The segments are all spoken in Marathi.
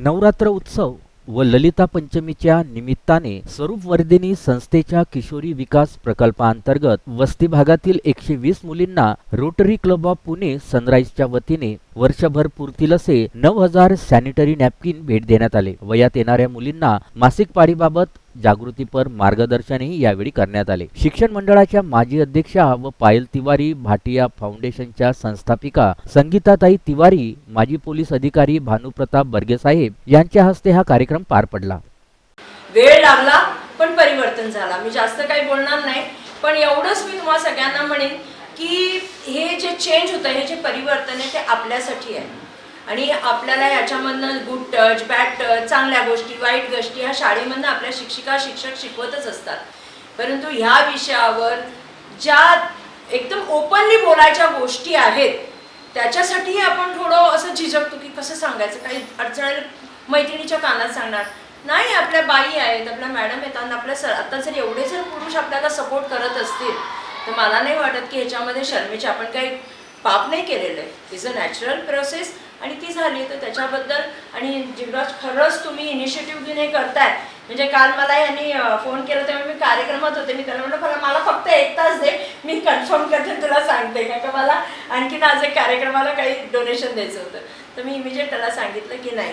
नवरात्र उत्सव व ललिता पंचमीच्या निमित्ताने स्वरूप वर्धिनी संस्थेच्या किशोरी विकास प्रकल्पांतर्गत वस्ती भागातील एकशे वीस मुलींना रोटरी क्लब ऑफ पुणे सनराईजच्या वतीने वर्षभर पुरतील असे नऊ हजार सॅनिटरी नॅपकिन भेट देण्यात आले. वयात येणाऱ्या मुलींना मासिक पाळीबाबत जागृतीपर मार्गदर्शनही यावेळी करण्यात आले. शिक्षण मंडळाच्या माजी अध्यक्षा व पायल तिवारी भाटिया फाउंडेशनच्या संस्थापिका संगीताताई तिवारी माजी पोलीस अधिकारी भानुप्रताप बर्गेसाहेब यांच्या हस्ते हा कार्यक्रम पार पडला. वेळ लागला पण परिवर्तन झाला. मी जास्त काही बोलणार नाही पण एवढंच मी तुम्हाला सगळ्यांना म्हणेन की हे जे चेंज होतं हे जे परिवर्तन आहे ते आपल्यासाठी आहे. आणि आपल्याला याच्यामधनं गुड टच बॅड टच चांगल्या गोष्टी वाईट गोष्टी ह्या शाळेमधनं आपल्या शिक्षिका शिक्षक शिकवतच असतात. परंतु ह्या विषयावर ज्या एकदम ओपनली बोलायच्या गोष्टी आहेत त्याच्यासाठीही आपण थोडं असं झिजकतो की कसं सांगायचं? काही अडचण मैत्रिणीच्या कानात सांगणार. नाही आपल्या बाई आहेत आपल्या मॅडम आहेत आणि आपल्या सर आता जर एवढे जर पुरुष आपल्याला सपोर्ट करत असतील तर मला नाही वाटत की ह्याच्यामध्ये शर्मेचे आपण काही पाप नाही केलेलं. आहे इज अ नॅचरल प्रोसेस आणि ती झाली तर त्याच्याबद्दल आणि जिवराज खरंच तुम्ही इनिशिएटिव्ह घेऊन हे करताय. म्हणजे काल मला यांनी फोन केला तेव्हा मी कार्यक्रमात होते. मी त्याला म्हटलं "मला- मला फक्त एक तास दे. मी कन्फर्म करते तुला सांगते. का का मला आणखीन आज एक कार्यक्रमाला काही डोनेशन द्यायचं होतं. तर मी इमिजिएट त्याला सांगितलं की नाही.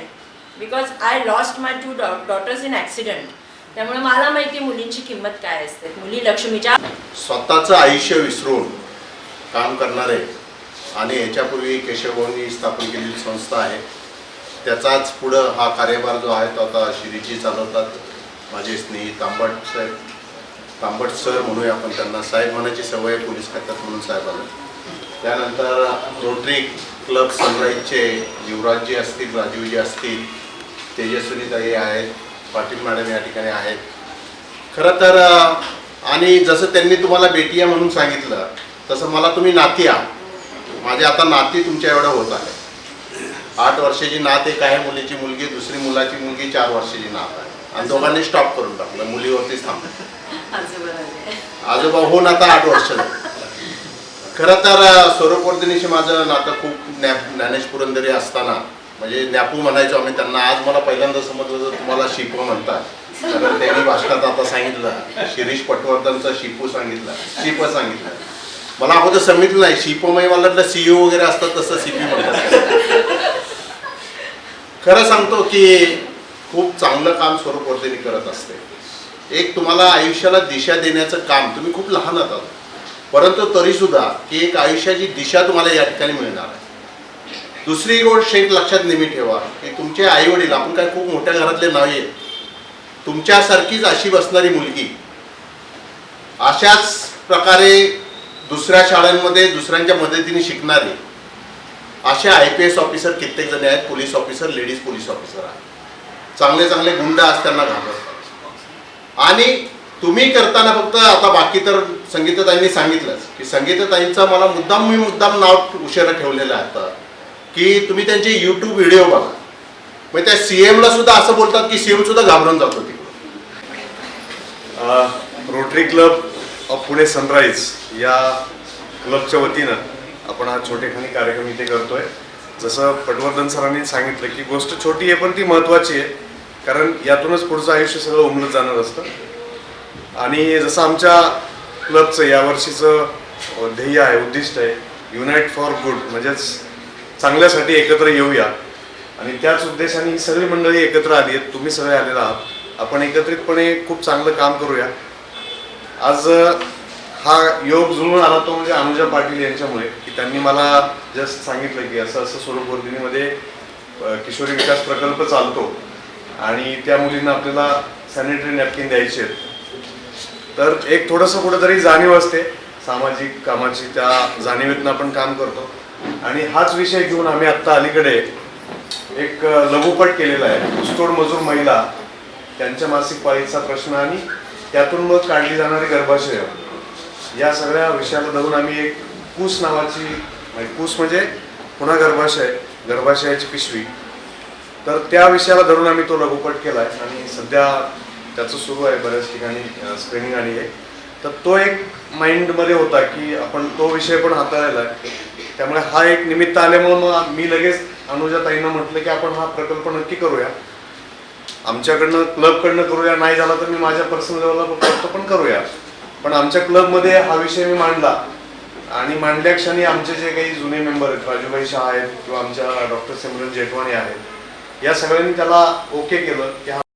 Because I lost my two daughters in accident त्यामुळे मला माहिती मुलींची किंमत काय असते. मुली लक्ष्मीच्या स्वतःचं आयुष्य विसरून काम करणारे आणि याच्यापूर्वी केशवभाऊंनी स्थापन केलेली संस्था आहे. त्याचाच पुढं हा कार्यभार जो आहे तो आता शिरीजी चालवतात. माझे स्नेही तांबट साहेब तांबट सर म्हणूया आपण त्यांना. साहेब म्हणायची सवय पोलीस खात्यात म्हणून साहेबांना त्यानंतर रोटरी क्लब सनराईजचे युवराजजी असतील राजीवजी असतील तेजस्विनीताई आहेत पाटील मॅडम या ठिकाणी आहेत. खरं तर आणि जसं त्यांनी तुम्हाला बेटिया म्हणून सांगितलं तसं मला तुम्ही नातिया माझे आता नाती तुमच्या एवढं होत आहे. आठ वर्षाची नात एक आहे मुलीची मुलगी दुसरी मुलाची मुलगी चार वर्षाची नात आहे. आणि दोघांनी स्टॉप करून टाकलं मुलीवरतीच थांबलं. आजोबा होऊन आता आठ वर्ष खर खरं तर स्वरूपवर्धिनीशी माझं नातं खूप ज्ञा ज्ञानेश पुरंदरी असताना म्हणजे ज्ञापू म्हणायचो आम्ही त्यांना आज मला पहिल्यांदा समजलं तर तुम्हाला शिपू म्हणतात. कारण त्यांनी भाषणात आता सांगितलं शिरीष पटवर्धनचं शिपू सांगितलं शिप सांगितलं. मला अगोदर सांगितलं नाही शिपमय मला वाटलं सीईओ वगैरे असतात तसं सीपी म्हणतात खरं सांगतो की खूप चांगलं काम स्वरूपवर्धिनी करत असते. एक तुम्हाला आयुष्याला दिशा देण्याचं काम तुम्ही खूप लहान आहात. परंतु तरीसुद्धा की एक आयुष्याची दिशा तुम्हाला या ठिकाणी मिळणार आहे. दुसरी गोष्ट एक लक्षात नेहमी ठेवा की तुमचे आई वडील आपण काय खूप मोठ्या घरातले नाही आहेत तुमच्यासारखीच अशी बसणारी मुलगी अशाच प्रकारे दुसऱ्या शाळांमध्ये दुसऱ्यांच्या मदतीने शिकणारे असे आय पी एस ऑफिसर कित्येक जण आहेत police officer ladies police officer आहेत. चांगले चांगले गुंड आज त्यांना घाबरतात. आणि तुम्ही करताना फक्त आता बाकी तर संगीतताईंनी सांगितलंच की संगीतताईंचा मला मुद्दाम मी मुद्दाम नाव उशिरा ठेवलेलं आहे आता की तुम्ही त्यांचे यूट्यूब व्हिडिओ बघा. मग त्या सी एमला सुद्धा असं बोलतात की सी एम सुद्धा घाबरून जातो तिकडे Rotary Club of Pune Sunrise या क्लबच्या वतीनं आपण हा छोटेखानी कार्यक्रम इथे करतोय. जसं पटवर्धन सरांनी सांगितलं की गोष्ट छोटी आहे पण ती महत्त्वाची आहे. कारण यातूनच पुढचं आयुष्य सगळं उमलत जाणार असतं. आणि जसं आमच्या क्लबचं यावर्षीचं ध्येय आहे उद्दिष्ट आहे युनाइट फॉर गुड म्हणजेच चांगल्यासाठी एकत्र येऊया. आणि त्याच उद्देशाने ही सगळी मंडळी एकत्र आली आहेत तुम्ही सगळे आलेला आहात. आपण एकत्रितपणे खूप चांगलं काम करूया. आज हा योग जुळून आला तो म्हणजे अनुजा पाटील यांच्यामुळे. की त्यांनी मला जस्ट सांगितलं की असं असं स्वरूप वर्धिनीमध्ये किशोरी विकास प्रकल्प चालतो. आणि त्या मुलींना आपल्याला सॅनिटरी नॅपकिन द्यायचे आहेत. तर एक थोडंसं कुठंतरी जाणीव असते. सामाजिक कामाची त्या जाणीवेतनं आपण काम करतो. आणि हाच विषय घेऊन आम्ही आत्ता अलीकडे एक लघुपट केलेला आहे. ऊसतोड मजूर महिला त्यांच्या मासिक पाळीचा प्रश्न आणि त्यातून मग काढली जाणारी गर्भाशय. या सगळ्या विषयाला धरून आम्ही एक कूस नावाची म्हणजे कूस म्हणजे पुन्हा गर्भाशय गर्भाशयाची पिशवी. तर त्या विषयाला धरून आम्ही तो लघुपट केला आहे आणि सध्या त्याचं सुरू आहे बऱ्याच ठिकाणी स्क्रीनिंग आणि आहे तर तो एक माइंडमध्ये होता की आपण तो विषय पण हाताळायला आहे. त्यामुळे हा एक निमित्त आल्यामुळं मग मी लगेच अनुजाताईंना म्हटलं की आपण हा प्रकल्प नक्की करूया. आमच्याकडनं क्लबकडनं करूया नाही झाला तर मी माझ्या पर्सनल लेवलला बघतो पण करूया. पण आमच्या क्लबमध्ये हा विषय मी मांडला. आणि मांडल्या क्षणी आमचे जे काही जुने मेंबर आहेत राजूभाई शाह आहेत किंवा आमच्या डॉक्टर सिमरन जेठवाणी आहेत या सगळ्यांनी त्याला ओके केलं. की